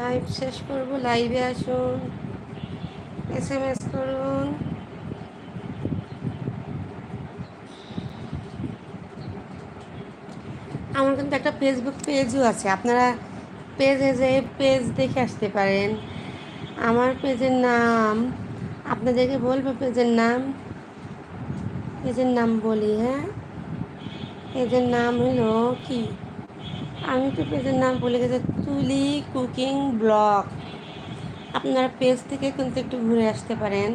Live শেষ করব লাইভে আসুন এস এম এস করুন। আমার কিন্তু একটা ফেসবুক পেজও আছে, আপনারা পেজে যে পেজ দেখে আসতে পারেন। আমার পেজের নাম, আপনাদেরকে বলব পেজের নাম। পেজের নাম বলি হ্যাঁ? পেজের নাম হলো কি? আমি তো পেজের নাম বলে গেছি, তুলি কুকিং ব্লগ। আপনারা পেজ থেকে কিন্তু একটু ঘুরে আসতে পারেন।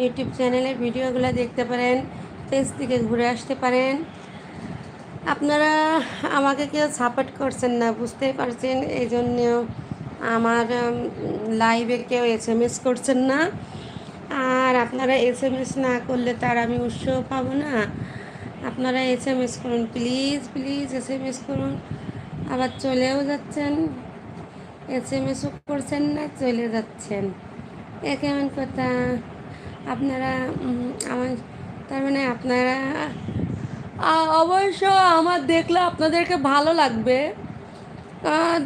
ইউটিউব চ্যানেলের ভিডিওগুলো দেখতে পারেন, পেজ থেকে ঘুরে আসতে পারেন। আপনারা আমাকে কেউ সাপোর্ট করছেন না বুঝতেই পারছেন? এই জন্য আমার লাইভে কেউ এস এম এস করছেন না। আর আপনারা এস এম এস না করলে তার আমি উৎসাহ পাবো না। আপনারা এস এম এস করুন please please S M S করুন। আবার চলেও যাচ্ছেন। এস এম এসও করছেন না, চলে যাচ্ছেন। এ কেমন কথা? আপনারা আমার, তার মানে আপনারা অবশ্য আমার দেখলে আপনাদেরকে ভালো লাগবে।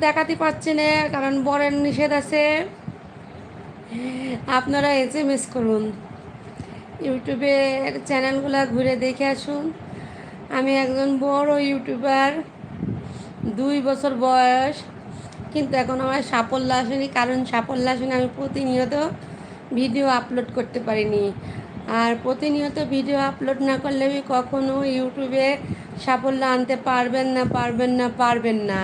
দেখাতে পারছি না, কারণ বরের নিষেধ আছে। আপনারা এস এম এস করুন। ইউটিউবের চ্যানেলগুলো ঘুরে দেখে আসুন। আমি একজন বড় ইউটিউবার। দুই বছর বয়স, কিন্তু এখন আমার সাফল্য আসেনি, কারণ সাফল্য আসেনি, আমি প্রতিনিয়ত ভিডিও আপলোড করতে পারিনি। আর প্রতিনিয়ত ভিডিও আপলোড না করলে আমি কখনো ইউটিউবে সাফল্য আনতে পারবেন না পারবেন না পারবেন না।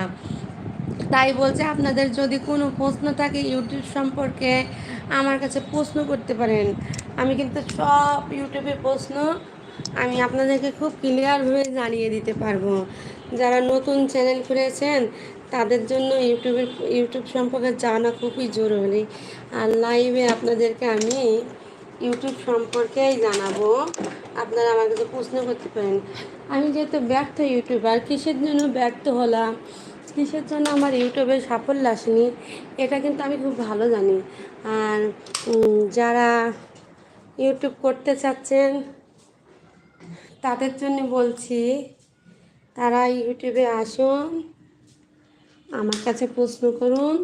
তাই বলছে, আপনাদের যদি কোনো প্রশ্ন থাকে ইউটিউব সম্পর্কে, আমার কাছে প্রশ্ন করতে পারেন। আমি কিন্তু সব ইউটিউবে প্রশ্ন আমি আপনাদেরকে খুব ক্লিয়ারভাবে জানিয়ে দিতে পারব। যারা নতুন চ্যানেল খুলেছেন, তাদের জন্য ইউটিউবের, ইউটিউব সম্পর্কে জানা খুবই জরুরি। আর লাইভে আপনাদেরকে আমি ইউটিউব সম্পর্কেই জানাব। আপনারা আমার কাছে প্রশ্ন করতে পারেন, আমি যেহেতু ব্যর্থ ইউটিউবার, কিসের জন্য ব্যর্থ হলাম? কিসের জন্য আমার ইউটিউবে সাফল্য আসেনি? এটা কিন্তু আমি খুব ভালো জানি। আর যারা ইউটিউব করতে চাচ্ছেন, তাদের জন্য বলছি তারা ইউটিউবে আসুন আমার কাছে প্রশ্ন করুন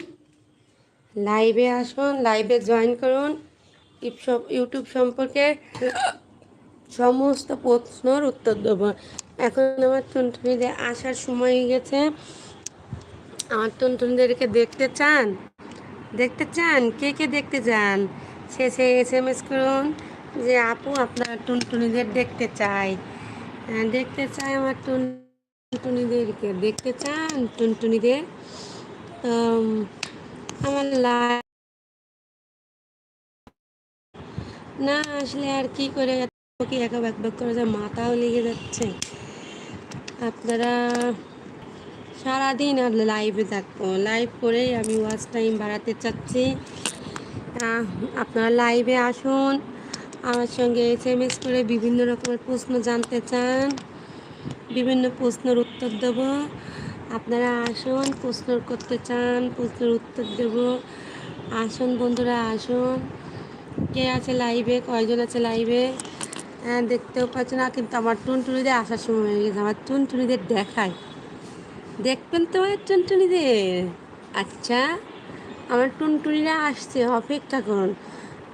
লাইভে আসুন লাইভে জয়েন করুন ইউটিউব সম্পর্কে সমস্ত প্রশ্নর উত্তর দেব। এখন আমার টুনটুনিদের আসার সময় গেছে। আমার টুনটুনিদেরকে দেখতে চান? দেখতে চান? কে কে দেখতে চান? সে শেষে এস এম এস করুন যে আপু আপনার টুনটুনিদের দেখতে চাই। হ্যাঁ, দেখতে চাই আমার টুনটুনিদেরকে দেখতে চান, টুনটুনিদের। আমার লা না, আসলে আর কি করে কি একা ব্যাক ব্যাক করে যায়? মাথাও লেগে যাচ্ছে। আপনারা সারাদিন আর লাইভে থাকব লাইভ করেই আমি ওয়াচ টাইম বাড়াতে চাচ্ছি। আপনারা লাইভে আসুন। আমার সঙ্গে এম এস করে বিভিন্ন রকমের প্রশ্ন জানতে চান। বিভিন্ন প্রশ্নের উত্তর দেব। আপনারা আসুন, প্রশ্ন করতে চান, প্রশ্নের উত্তর দেব। আসুন বন্ধুরা, আসুন। কে আছে লাইভে কয়জন আছে লাইভে হ্যাঁ দেখতেও পাচ্ছি না কিন্তু আমার টুনটুনিদের আসার সময় হয়ে গেছে। আমার টুনটুনিদের দেখায় দেখবেন তো আমার টুনটুনিদের। আচ্ছা আমার টুনটুনিরা আসছে। অপেক্ষা করুন।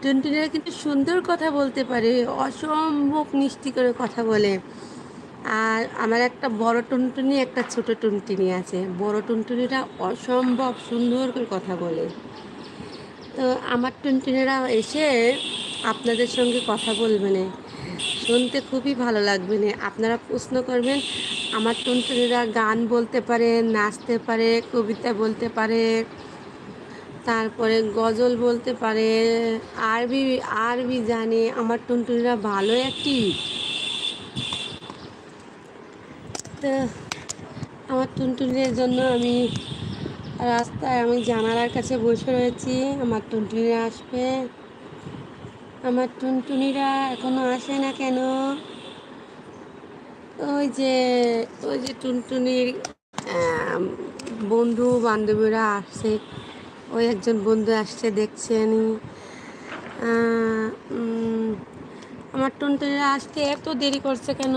টুনটুনিরা কিন্তু সুন্দর কথা বলতে পারে। অসম্ভব মিষ্টি করে কথা বলে। আর আমার একটা বড় টুনটুনি, একটা ছোট টুনটুনি আছে। বড় টুনটুনিটা অসম্ভব সুন্দর করে কথা বলে। তো আমার টুনটুনিরা এসে আপনাদের সঙ্গে কথা বলবে শুনতে খুবই ভালো লাগবে না। আপনারা প্রশ্ন করবেন, আমার টুনটুনিরা গান বলতে পারে, নাচতে পারে, কবিতা বলতে পারে, তারপরে গজল বলতে পারে, আরবি আরবি জানে। আমার টুনটুনিরা ভালো একটি তো আমার টুনটুনির জন্য আমি রাস্তায় আমি জানালার কাছে বসে রয়েছি। আমার টুনটুনিরা আসবে। আমার টুনটুনিরা এখনও আসে না কেন? ওই যে ওই যে টুনটুনির বন্ধু, বান্ধবীরা আসছে। ওই একজন বন্ধু আসছে দেখছেন আমার টুনটুনিরা আসতে এত দেরি করছে কেন?